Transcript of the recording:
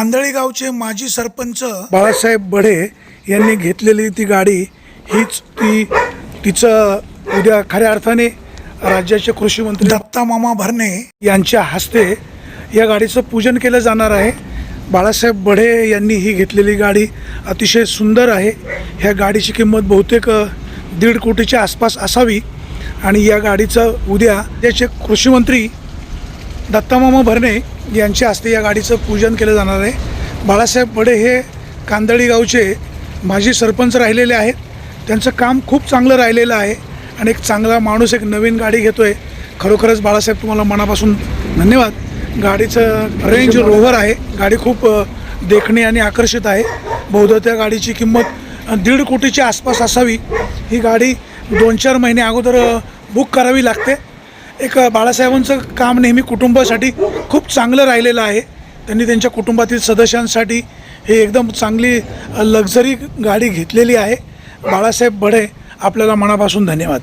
कांदळी गावचे माजी सरपंच बाळासाहेब बढे यांनी घेतलेली ती गाडी हीच ती तिचं उद्या खऱ्या अर्थाने राज्याचे कृषी मंत्री दत्ता मामा भरणे यांच्या हस्ते या गाडीचं पूजन केलं जाणार आहे. बाळासाहेब बढे यांनी ही घेतलेली गाडी अतिशय सुंदर आहे. ह्या गाडीची किंमत बहुतेक दीड कोटीच्या आसपास असावी आणि या गाडीचं उद्या त्याचे कृषी मंत्री दत्तामामा भरणे यांच्या हस्ते या गाडीचं पूजन केलं जाणार आहे. बाळासाहेब बडे हे कांदळी गावचे माजी सरपंच राहिलेले आहेत. त्यांचं काम खूप चांगलं राहिलेलं आहे आणि एक चांगला माणूस एक नवीन गाडी घेतो आहे खरोखरच बाळासाहेब तुम्हाला मनापासून धन्यवाद. गाडीचं रेंज रोव्हर आहे. गाडी खूप देखणी आणि आकर्षित आहे. बहुधा त्या गाडीची किंमत दीड कोटीच्या आसपास असावी. ही गाडी दोन चार महिने अगोदर बुक करावी लागते. एक बाळासाहेबांचं काम नेहमी कुटुंबासाठी खूप चांगलं राहिलेलं आहे. त्यांनी त्यांच्या कुटुंबातील सदस्यांसाठी हे एकदम चांगली लक्झरी गाडी घेतलेली आहे. बाळासाहेब बढे आपल्याला मनापासून धन्यवाद.